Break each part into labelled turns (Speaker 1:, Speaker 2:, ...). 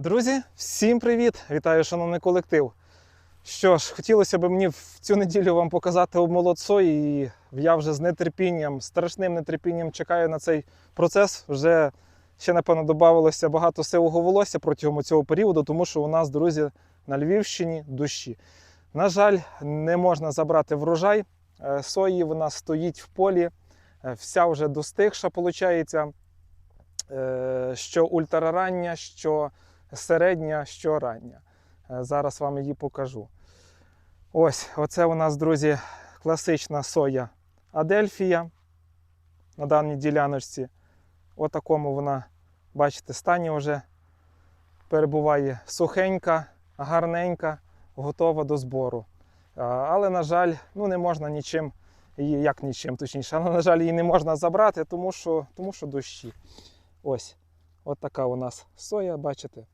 Speaker 1: Друзі, всім привіт! Вітаю, шановний колектив. Що ж, хотілося б мені в цю неділю вам показати обмолот сої, і я вже з нетерпінням, страшним нетерпінням чекаю на цей процес. Вже ще, напевно, додавалося багато сивого волосся протягом цього періоду, тому що у нас, друзі, на Львівщині дощі. На жаль, не можна забрати врожай. Е, Сої вона стоїть в полі, е, вся вже достигша, виходить, що ультрарання, що середня, що рання. Е, Зараз вам її покажу. Ось, оце у нас, друзі, класична соя Адельфія на даній діляночці. Отакому вона, бачите, стані вже перебуває сухенька, гарненька, готова до збору. Але, на жаль, ну не можна нічим, як нічим, точніше, але, на жаль, її не можна забрати, тому що, тому що дощі. Ось, от така у нас соя, бачите.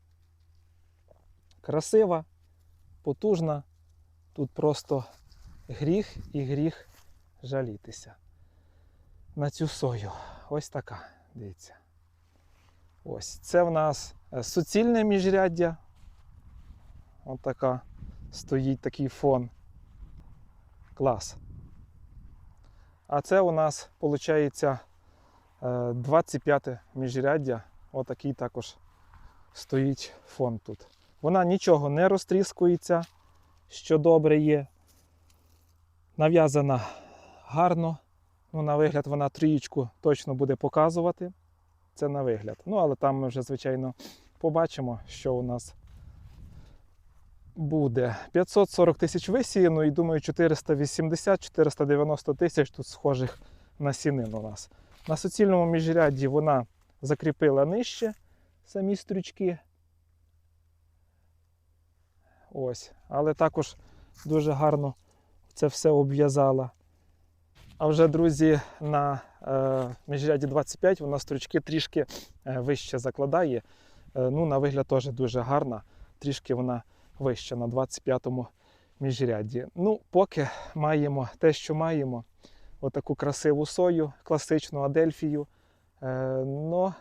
Speaker 1: Красива, потужна. Тут просто гріх і гріх жалітися. На цю сою. Ось така, дивіться. Ось. Це в нас е, суцільне міжряддя. Ось така стоїть такий фон. Клас. А це у нас, виходить, 25 міжряддя. Отакий також стоїть фон тут. Вона нічого не розтріскується, що добре є. Нав'язана гарно. Ну, на вигляд вона трієчку точно буде показувати. Це на вигляд. Ну, але там ми вже, звичайно, побачимо, що у нас буде. 540 тисяч висіяно і думаю, 480-490 тисяч тут схожих на сінин у нас. На суцільному міжрядді вона закріпила нижче самі стрючки. Ось. Але також дуже гарно це все обв'язала. А вже, друзі, на е, міжряді 25 вона стручки трішки е, вище закладає. Е, ну, на вигляд теж дуже гарна. Трішки вона вища на 25-му міжрядді. Ну, поки маємо те, що маємо. Отаку красиву сою, класичну Адельфію. Е, но,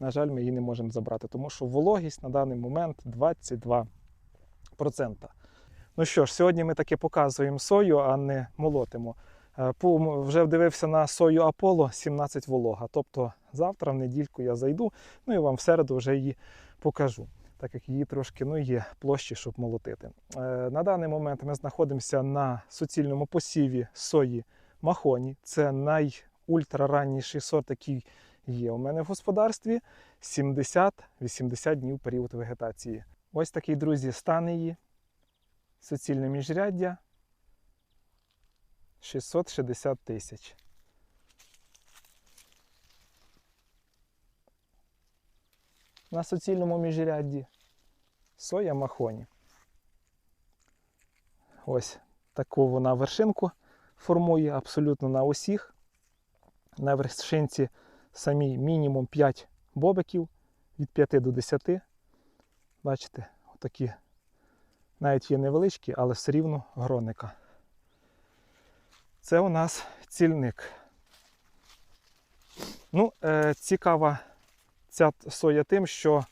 Speaker 1: на жаль, ми її не можемо забрати, тому що вологість на даний момент 22%. Ну що ж, сьогодні ми таки показуємо сою, а не молотимо. Е, Вже вдивився на сою Аполло 17 волога. Тобто завтра, в недільку, я зайду, ну і вам в середу вже її покажу, так як її трошки ну, є площі, щоб молотити. Е, На даний момент ми знаходимося на суцільному посіві сої Махоні. Це найультраранніший сорт, який є у мене в господарстві. 70-80 днів період вегетації. Ось такий, друзі, стан її. Суцільне міжряддя 660 тисяч. На суцільному міжрядді соя махоні. Ось таку вона вершинку формує абсолютно на усіх. На вершинці самі мінімум 5 бобиків від 5 до 10. Бачите, отакі навіть є невеличкі, але все рівно гроника. Це у нас цільник. Ну, е, цікава ця соя тим, що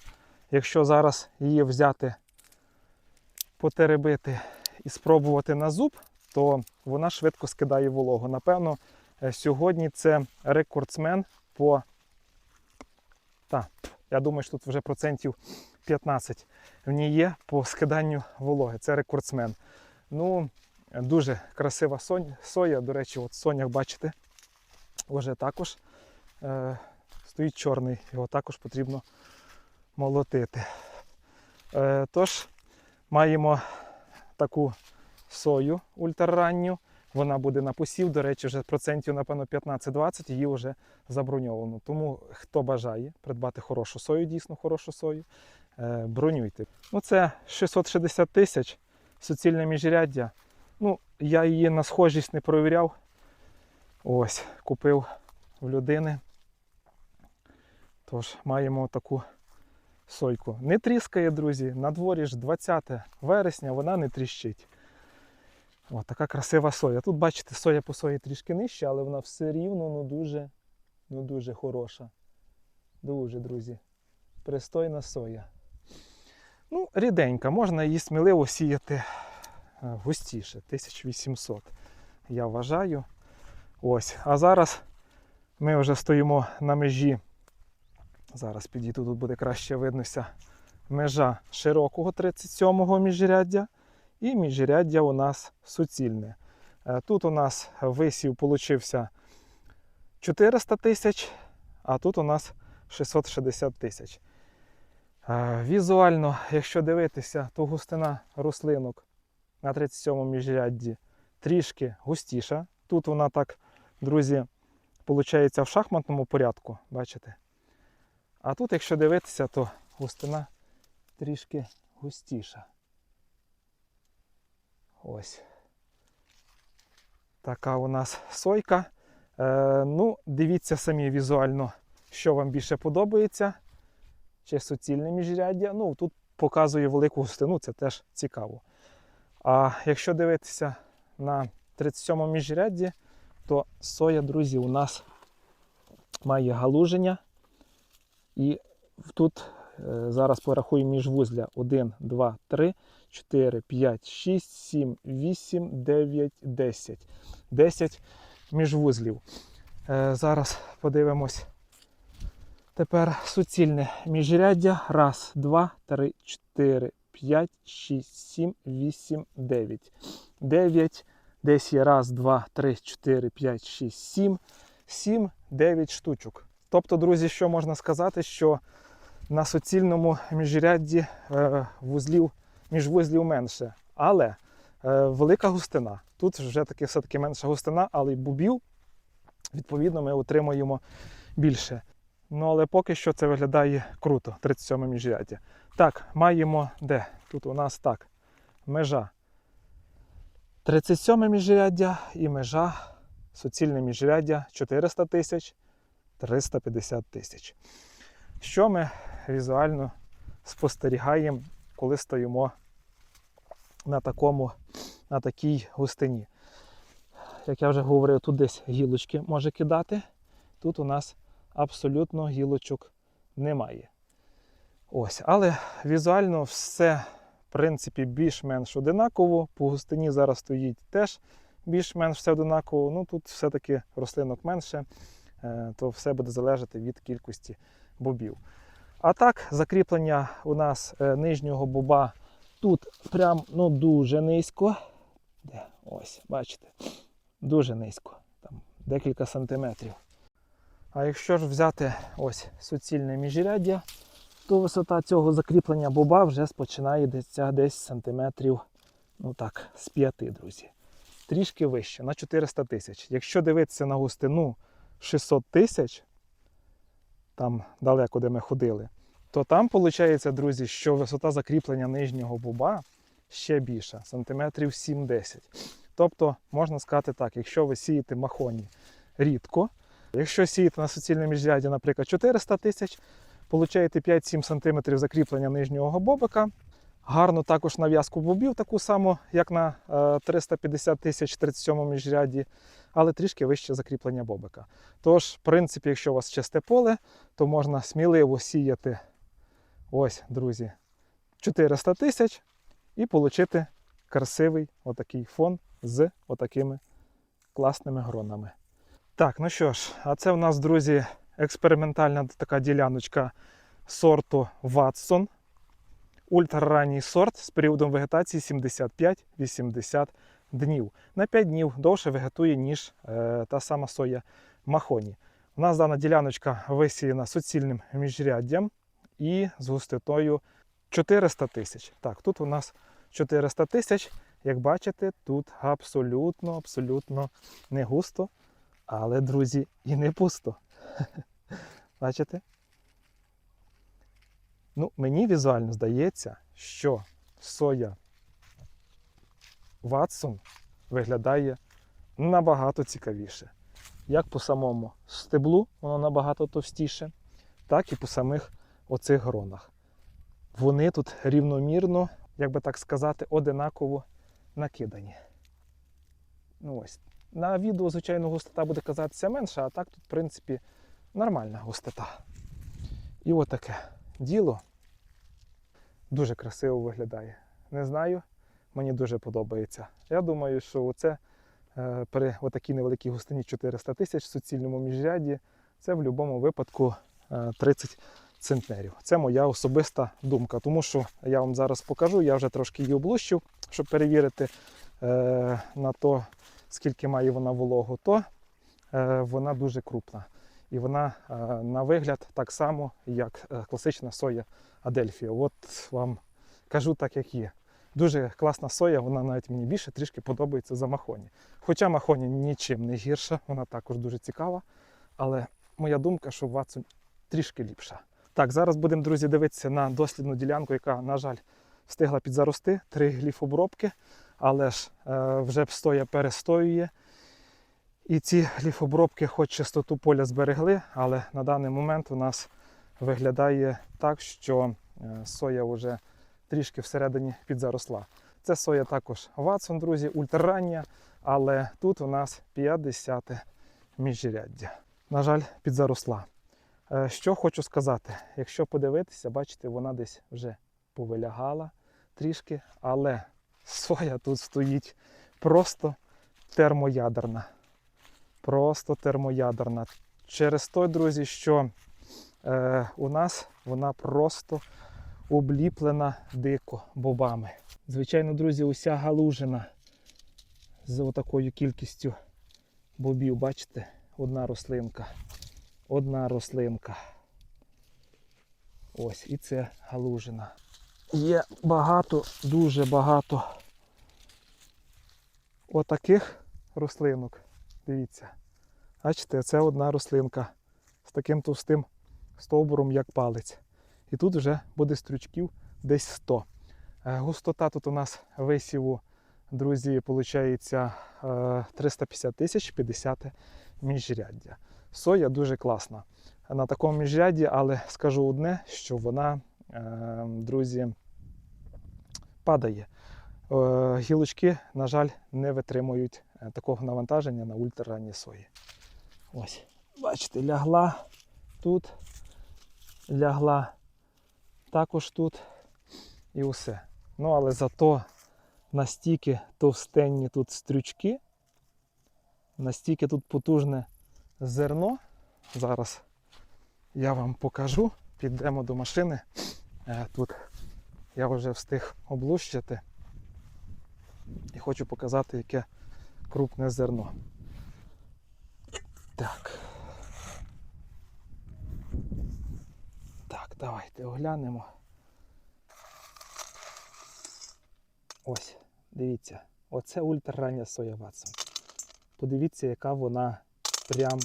Speaker 1: якщо зараз її взяти, потеребити і спробувати на зуб, то вона швидко скидає вологу. Напевно, е, сьогодні це рекордсмен по. Та, я думаю, що тут вже процентів 15 в ній є по скиданню вологи. Це рекордсмен. Ну, дуже красива соя. До речі, от сонях, бачите, вже також е, стоїть чорний, його також потрібно молотити. Е, тож, маємо таку сою ультраранню. Вона буде на посів, до речі, вже процентів, напевно, 15-20, її вже заброньовано. Тому хто бажає придбати хорошу сою, дійсно хорошу сою, бронюйте. Ну, це 660 тисяч, суцільне міжряддя. Ну, я її на схожість не провіряв. Ось, купив в людини. Тож, маємо таку сойку. Не тріскає, друзі. На дворі ж 20 вересня, вона не тріщить. О, така красива соя. Тут, бачите, соя по сої трішки нижча, але вона все рівно ну, дуже, ну, дуже хороша. Дуже, друзі. Пристойна соя. Ну, ріденька, можна її сміливо сіяти е, густіше, 1800, я вважаю. Ось. А зараз ми вже стоїмо на межі. Зараз підійду, тут буде краще виднося. Межа широкого 37-го міжряддя і міжряддя у нас суцільне. Е, Тут у нас висів получився 400 тисяч, а тут у нас 660 тисяч. Візуально, якщо дивитися, то густина рослинок на 37-му міжрядді трішки густіша. Тут вона так, друзі, виходить в шахматному порядку, бачите? А тут, якщо дивитися, то густина трішки густіша. Ось. Така у нас сойка. Е, ну, дивіться самі візуально, що вам більше подобається. Чи суцільне міжряддя. Ну, тут показує велику густину, це теж цікаво. А якщо дивитися на 37 міжрядді, то соя, друзі, у нас має галуження. І тут е, зараз порахуємо міжвузля 1, 2, 3, 4, 5, 6, 7, 8, 9, 10. 10 міжвузлів. Е, Зараз подивимось. Тепер суцільне міжряддя. Раз, два, три, чотири, п'ять, шість, сім, вісім, дев'ять. Дев'ять. Десь є раз, два, три, чотири, п'ять, шість, сім. Сім, дев'ять штучок. Тобто, друзі, що можна сказати, що на суцільному міжрядді е, вузлів, міжвузлів менше. Але е, велика густина. Тут вже таки все-таки менша густина, але й бубів, відповідно, ми отримуємо більше. Ну, але поки що це виглядає круто, 37 міжряддя. Так, маємо де? Тут у нас так. Межа 37 міжряддя і межа суцільне міжряддя 400 тисяч, 350 тисяч. Що ми візуально спостерігаємо, коли стоїмо на, такому, на такій густині? Як я вже говорив, тут десь гілочки може кидати. Тут у нас абсолютно гілочок немає. Ось, але візуально все, в принципі, більш-менш одинаково. По густині зараз стоїть теж більш-менш все одинаково. Ну тут все-таки рослинок менше, е, то все буде залежати від кількості бобів. А так, закріплення у нас е, нижнього боба тут прям ну, дуже низько. Ось, бачите, дуже низько, там декілька сантиметрів. А якщо ж взяти ось суцільне міжряддя, то висота цього закріплення боба вже починає десь, десь сантиметрів, ну так, з 5, друзі. Трішки вище, на 400 тисяч. Якщо дивитися на густину 600 тисяч, там далеко, де ми ходили, то там виходить, друзі, що висота закріплення нижнього боба ще більша, сантиметрів 7-10. Тобто, можна сказати так, якщо ви сієте махоні рідко, Якщо сіяти на суцільне міжряддя, наприклад, 400 тисяч, получаєте 5-7 см закріплення нижнього бобика. Гарну також нав'язку бобів, таку саму, як на е, 350 тисяч 37 міжрядді, але трішки вище закріплення бобика. Тож, в принципі, якщо у вас чисте поле, то можна сміливо сіяти ось, друзі, 400 тисяч і отримати красивий отакий фон з отакими класними гронами. Так, ну що ж, а це в нас, друзі, експериментальна така діляночка сорту Watson. Ультраранній сорт з періодом вегетації 75-80 днів. На 5 днів довше вегетує, ніж е, та сама соя махоні. У нас дана діляночка висіяна суцільним міжряддям і з густотою 400 тисяч. Так, тут у нас 400 тисяч. Як бачите, тут абсолютно, абсолютно не густо. Але, друзі, і не пусто. Бачите? Ну, мені візуально здається, що соя Watson виглядає набагато цікавіше. Як по самому стеблу, воно набагато товстіше, так і по самих оцих гронах. Вони тут рівномірно, як би так сказати, одинаково накидані. Ну ось. На відео, звичайно, густота буде казатися менша, а так тут, в принципі, нормальна густота. І отаке діло. дуже красиво виглядає. Не знаю, мені дуже подобається. Я думаю, що це е, при отакій невеликій густині 400 тисяч в суцільному міжряді, це в будь-якому випадку е, 30 центнерів. Це моя особиста думка, тому що я вам зараз покажу, я вже трошки її облущив, щоб перевірити е, на то, скільки має вона вологу, то е, вона дуже крупна. І вона е, на вигляд так само, як е, класична соя Адельфія. От вам кажу так, як є. Дуже класна соя, вона навіть мені більше трішки подобається за махоні. Хоча махоні нічим не гірша, вона також дуже цікава. Але моя думка, що Ватсон трішки ліпша. Так, зараз будемо, друзі, дивитися на дослідну ділянку, яка, на жаль, встигла підзарости. Три гліфобробки, але ж е, вже стоя перестоює. І ці гліфобробки, хоч чистоту поля зберегли, але на даний момент у нас виглядає так, що е, соя вже трішки всередині підзаросла. Це соя також Ватсон, друзі, ультрарання, але тут у нас 50 міжряддя. На жаль, підзаросла. Е, Що хочу сказати, якщо подивитися, бачите, вона десь вже повилягала трішки, але соя тут стоїть просто термоядерна. Просто термоядерна. Через той, друзі, що е, у нас вона просто обліплена дико бобами. Звичайно, друзі, уся галужина з отакою кількістю бобів, бачите, одна рослинка. Одна рослинка. Ось, і це галужина. Є багато, дуже багато отаких рослинок. Дивіться. Бачите, це одна рослинка з таким товстим стовбуром, як палець. І тут вже буде стрючків десь 100. Е, Густота тут у нас висіву, друзі, виходить 350 тисяч 50 міжряддя. Соя дуже класна на такому міжряді, але скажу одне, що вона, е, друзі, падає. Е, Гілочки, на жаль, не витримують е, такого навантаження на ультраранні сої. Ось, бачите, лягла тут, лягла також тут і усе. Ну, але зато настільки товстенні тут стрючки, настільки тут потужне зерно. Зараз я вам покажу. Підемо до машини. Е, Тут я вже встиг облущити і хочу показати, яке крупне зерно. Так. Так, давайте оглянемо. Ось, дивіться, оце ультрарання соя Ватсон. Подивіться, яка вона прям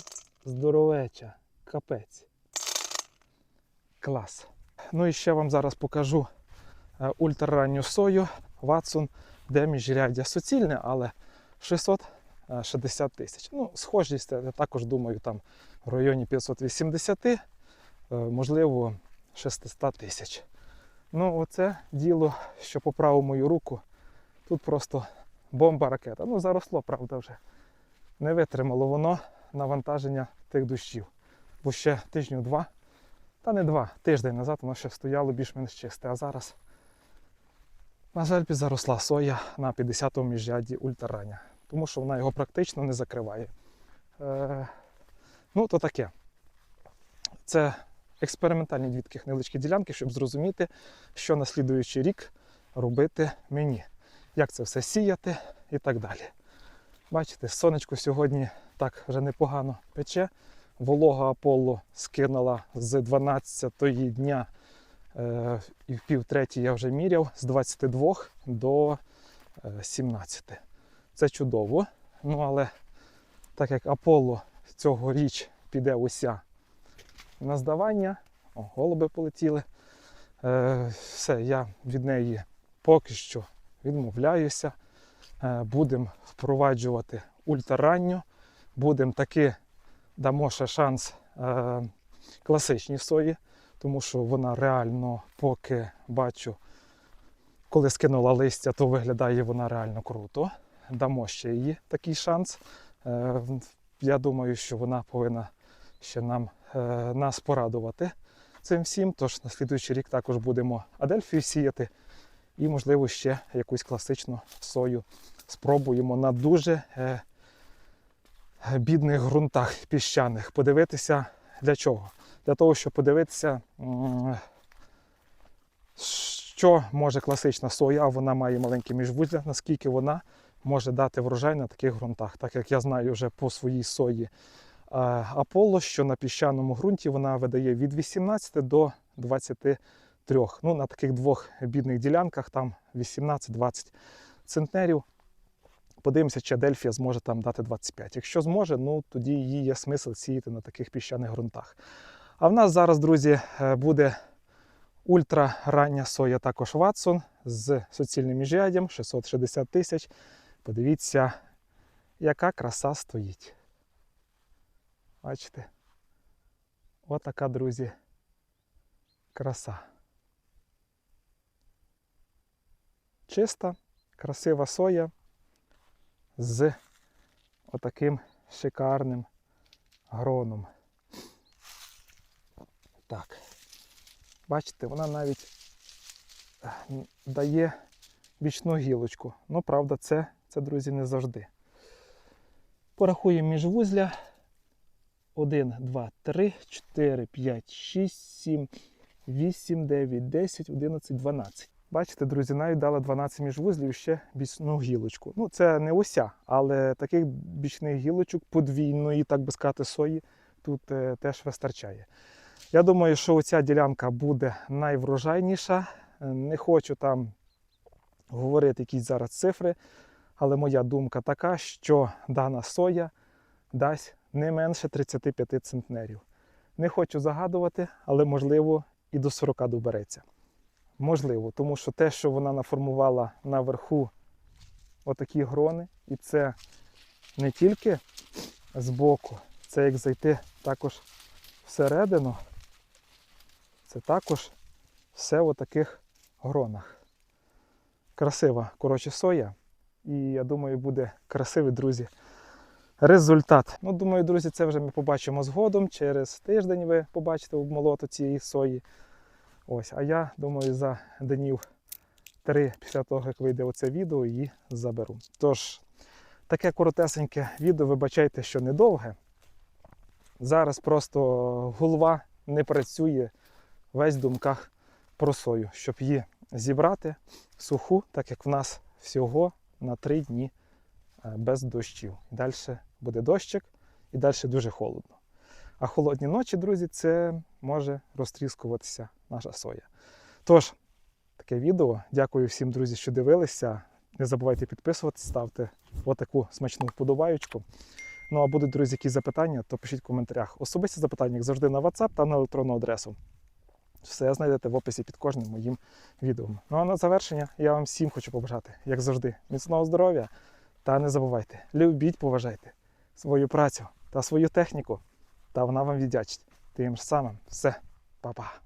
Speaker 1: здоровеча. Капець. Клас. Ну і ще вам зараз покажу е, ультраранню сою Ватсон, де міжряддя суцільне, але 660 тисяч. Ну, схожість, я також думаю, там в районі 580, е, можливо, 600 тисяч. Ну, оце діло, що по праву мою руку, тут просто бомба ракета. Ну, заросло, правда, вже. Не витримало воно навантаження тих дощів. Бо ще тижню два, та не два, тиждень назад воно ще стояло більш-менш чисте. А зараз, на жаль, підзаросла соя на 50-му міжряді ультрарання, тому що вона його практично не закриває. Е, ну, то таке. Це експериментальні дві таких невеличкі ділянки, щоб зрозуміти, що на слідуючий рік робити мені, як це все сіяти і так далі. Бачите, сонечко сьогодні так вже непогано пече. Волога Аполло скинула з 12 дня е, і в пів я вже міряв з 22 до е, 17. Це чудово. Ну але так як Аполло цьогоріч піде уся на здавання, о, голуби полетіли. Е, все, я від неї поки що відмовляюся. Е, будемо впроваджувати ультраранню, будемо таки дамо ще шанс е, класичній сої, тому що вона реально, поки бачу, коли скинула листя, то виглядає вона реально круто. Дамо ще їй такий шанс. Е, я думаю, що вона повинна ще нам, е, нас порадувати цим всім. Тож на слідуючий рік також будемо Адельфію сіяти. І, можливо, ще якусь класичну сою спробуємо на дуже е, бідних ґрунтах піщаних. Подивитися для чого? Для того, щоб подивитися, що може класична соя, а вона має маленькі міжвузля, наскільки вона може дати врожай на таких ґрунтах. Так як я знаю вже по своїй сої е, Аполло, що на піщаному ґрунті вона видає від 18 до 23. Ну, на таких двох бідних ділянках там 18-20 центнерів. Подивимося, чи Адельфія зможе там дати 25. Якщо зможе, ну тоді її є смисл сіяти на таких піщаних ґрунтах. А в нас зараз, друзі, е, буде ультрарання соя також Ватсон з суцільним міжряддям 660 тисяч. Подивіться, яка краса стоїть. Бачите? Отака, друзі, краса. Чиста, красива соя з отаким шикарним гроном. Так. Бачите, вона навіть е, дає бічну гілочку. Ну, правда, це, це, друзі, не завжди. Порахуємо міжвузля. 1, 2, 3, 4, 5, 6, 7, 8, 9, 10, 11, 12. Бачите, друзі, навіть дала 12 міжвузлів ще бічну гілочку. Ну, це не уся, але таких бічних гілочок подвійної, так би сказати, сої тут е, теж вистачає. Я думаю, що оця ділянка буде найврожайніша. Е, Не хочу там говорити якісь зараз цифри, але моя думка така, що дана соя дасть не менше 35 центнерів. Не хочу загадувати, але можливо і до 40 добереться. Можливо, тому що те, що вона наформувала наверху отакі грони, і це не тільки збоку, це як зайти також всередину, це також все в таких гронах. Красива, коротше, соя. І я думаю, буде красивий, друзі, результат. Ну, думаю, друзі, це вже ми побачимо згодом. Через тиждень ви побачите обмолоту цієї сої. Ось, а я думаю, за днів три після того, як вийде оце відео, її заберу. Тож, таке коротесеньке відео, вибачайте, що недовге. Зараз просто голова не працює весь в думках про сою, щоб її зібрати суху, так як в нас всього на три дні е, без дощів. Далі буде дощик і далі дуже холодно. А холодні ночі, друзі, це може розтріскуватися наша соя. Тож, таке відео. Дякую всім, друзі, що дивилися. Не забувайте підписуватися, ставте отаку смачну вподобаючку. Ну а будуть, друзі, якісь запитання, то пишіть в коментарях. Особисті запитання, як завжди, на WhatsApp та на електронну адресу. Все знайдете в описі під кожним моїм відео. Ну а на завершення я вам всім хочу побажати, як завжди, міцного здоров'я. Та не забувайте, любіть, поважайте свою працю та свою техніку, та вона вам віддячить. Тим ж самим все, па-па.